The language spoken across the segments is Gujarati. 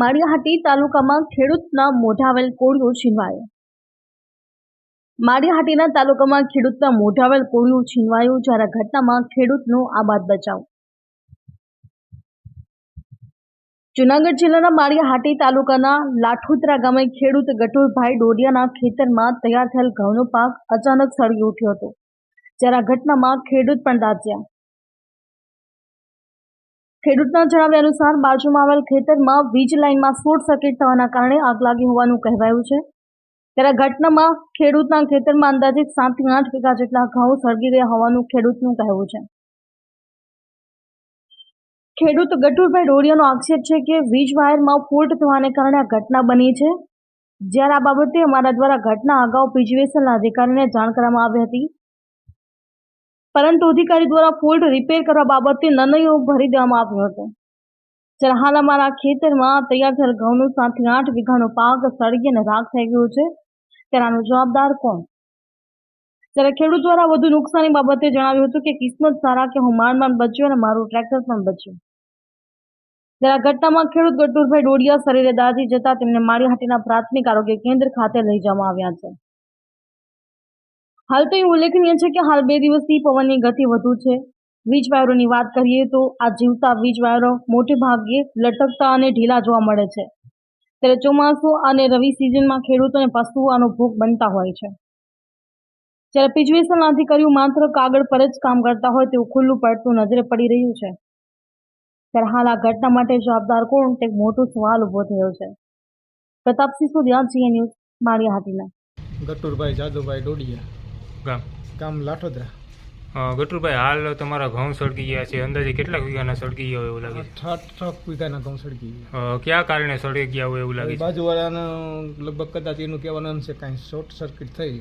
માળિયાહાટી તાલુકામાં ખેડૂતના મોઢાવેલ કોળિયું છીનવાયો. માળિયાહાટીના તાલુકામાં ખેડૂતના મોઢાવેલ કોળિયું છીનવાયું, જ્યારે ઘટનામાં ખેડૂતનો આબાદ બચાવ. જુનાગઢ જિલ્લાના માળિયાહાટી તાલુકાના લાઠોદરા ગામે ખેડૂત ગટુરભાઈ ડોડિયાના ખેતરમાં તૈયાર થયેલ ઘઉંનો પાક અચાનક સળગી ઉઠ્યો હતો, જ્યારે ઘટનામાં ખેડૂત પણ દાઝ્યા. ખેડૂતના જણાવ્યા અનુસાર બાજુમાં આવેલ ખેતરમાં વીજ લાઇનમાં શોર્ટ સર્કિટ થવાના કારણે આગ લાગી હોવાનું કહેવાયું છે. ત્યારે ઘટનામાં ખેડૂતના ખેતરમાં અંદાજિત સાતથી આઠ વીઘા જેટલા ઘઉં સળગી ગયા હોવાનું ખેડૂતનું કહેવું છે. ખેડૂત ગટુરભાઈ ડોડિયાનો આક્ષેપ છે કે વીજ વાયરમાં ફોલ્ટ થવાને કારણે આ ઘટના બની છે. જ્યારે આ બાબતે અમારા દ્વારા ઘટના અગાઉ પીજીવીએસએલના અધિકારીને જાણ કરવામાં આવી હતી. પરંતુ અધિકારી દ્વારા ફોલ્ટ રિપેર કરવા બાબતે નનયો ભરી દેવામાં આવ્યો હતો. અમારા ખેતરમાં તૈયાર થયેલ ઘઉંનો સાતથી આઠ વીઘાનો પાક સળગી અને રાખ થઈ ગયો છે. આનો જવાબદાર કોણ? ત્યારે ખેડૂત દ્વારા વધુ નુકસાની બાબતે જણાવ્યું હતું કે કિસ્મત સારા કે હું માંડ માંડ બચ્યો અને મારું ટ્રેક્ટર પણ બચ્યું. જ્યારે આ ઘટનામાં ખેડૂત ગટુરભાઈ ડોડિયા શરીરે દાઝી જતા તેમને માળીહાટીના પ્રાથમિક આરોગ્ય કેન્દ્ર ખાતે લઈ જવામાં આવ્યા છે હાલ તો એ ઉલ્લેખનીય છે કે હાલ બે દિવસથી પવનની ગતિ વધુ છે. વીજ વાયરોની વાત કરીએ તો આ જીવતા વીજ વાયરો મોટે ભાગે લટકતા અને ઢીલા જોવા મળે છે. ત્યારે ચોમાસું અને રવિ સિઝનમાં ખેડૂતો અને પશુઓ ભોગ બનતા હોય છે. જ્યારે પીજવીસના અધિકારીઓ માત્ર કાગળ પર જ કામ કરતા હોય તેવું ખુલ્લું પડતું નજરે પડી રહ્યું છે. ત્યારે હાલ આ ઘટના માટે જવાબદાર કોણ? તે મોટો સવાલ ઊભો થયો છે. પ્રતાપસિંહ સુધિયા જીએ ન્યૂઝ માળિયાહાટીના ગટુરભાઈ જાદુભાઈ ડોડિયા. ગામ? ગામ લાઠોદરા. ગટુભાઈ હાલ તમારા ઘઉં સળગી ગયા છે. અંદાજે કેટલાક વીઘાના સળગી ગયા હોય એવું લાગે છે? છ વીઘાના ઘઉં સળગી ગયા. કયા કારણે સળગી ગયા હોય એવું લાગે છે? બાજુવાળાનો લગભગ કદાચ એનું કહેવાનું છે કાંઈ શોર્ટ સર્કિટ થઈ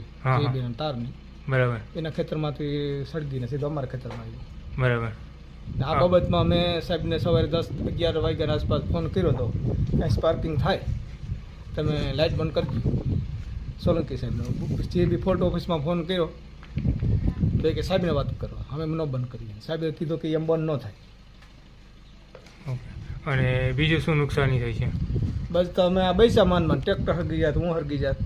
તારની બરાબર. એના ખેતરમાંથી સળગીને સીધો અમારા ખેતરમાં આવ્યું બરાબર. આ બાબતમાં મેં સાહેબને સવારે દસ અગિયાર વાગ્યાના આસપાસ ફોન કર્યો હતો કાંઈ સ્પાર્કિંગ થાય તમે લાઇટ બંધ કરજો સોલંકી સાહેબનો જે બી ફોર્ટ ઓફિસમાં ફોન કર્યો તો કે સાહેબને વાત કરવા. અમે ન બંધ કરીએ સાહેબે કીધું કે એમ બંધ ન થાય. અને બીજું શું નુકસાની થઈ છે? બસ તો અમે આ બૈસા માન માન ટ્રેક્ટર હરગી જાત હું હરગી જાત.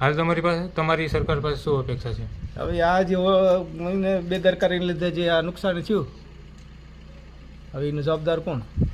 હાલ તમારી પાસે તમારી સરકાર પાસે શું અપેક્ષા છે? હવે આ જે મને બેદરકારીને લીધે જે આ નુકસાન થયું હવે એનો જવાબદાર કોણ?